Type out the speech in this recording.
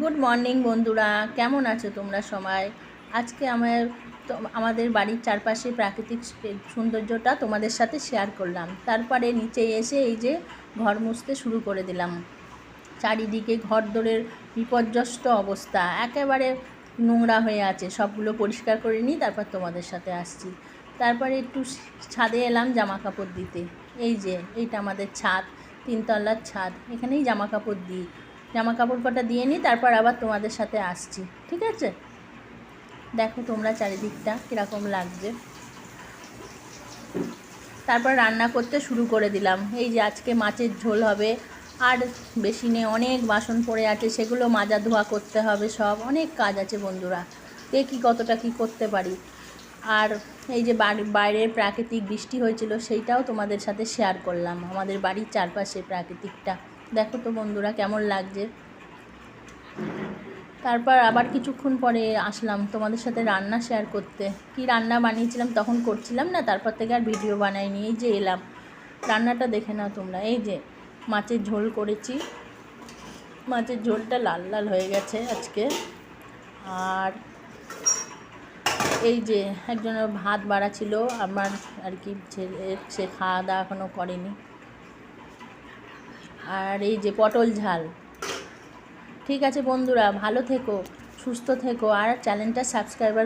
Good morning বন্ধুরা। কেমন আছো তোমরা সবাই? আজকে আমার আমাদের বাড়ির চারপাশে প্রাকৃতিক সৌন্দর্যটা তোমাদের সাথে শেয়ার করলাম। তারপরে নিচে এসে এই যে ঘর মুছতে শুরু করে দিলাম। চারিদিকে ঘর দোরের বিপর্যস্ত অবস্থা। একেবারে নোংরা হয়ে আছে। সবগুলো পরিষ্কার করে নিই তারপর তোমাদের সাথে আসছি। তারপরে একটু ছাদে এলাম জামা কাপড় দিতে। এই যে, এইটা আমাদের ছাদ। তিনতলার ছাদ, এখানেই জামা কাপড় দিই। জামা কাপড় কটা দিয়ে নিই, তারপর আবার তোমাদের সাথে আসছি, ঠিক আছে? দেখো তোমরা চারিদিকটা কীরকম লাগছে। তারপর রান্না করতে শুরু করে দিলাম। এই যে আজকে মাছের ঝোল হবে, আর বেসিনে অনেক বাসন পড়ে আছে, সেগুলো মাজা ধোয়া করতে হবে সব। অনেক কাজ আছে বন্ধুরা। কী কতটা কী করতে পারি? আর এই যে বাইরের প্রাকৃতিক বৃষ্টি হয়েছিল, সেইটাও তোমাদের সাথে শেয়ার করলাম। আমাদের বাড়ির চারপাশে প্রাকৃতিকটা। দেখো তো বন্ধুরা কেমন লাগছে। তারপর আবার কিছুক্ষণ পরে আসলাম তোমাদের সাথে রান্না শেয়ার করতে। কি রান্না বানিয়েছিলাম তখন করছিলাম না, তারপর থেকে আর ভিডিও বানাইনি এই যে এলাম। রান্নাটা দেখে নাও তোমরা। এই যে মাছের ঝোল করেছি। মাছের ঝোলটা লাল লাল হয়ে গেছে আজকে। আর এই যে একজন ভাত বাড়া ছিল, আমার আর কি সে খাওয়া দাওয়া এখনও করেনি। আর এই যে পটল ঝাল। ঠিক আছে বন্ধুরা, ভালো থেকো, সুস্থ থেকো, আর চ্যানেলটা সাবস্ক্রাইবার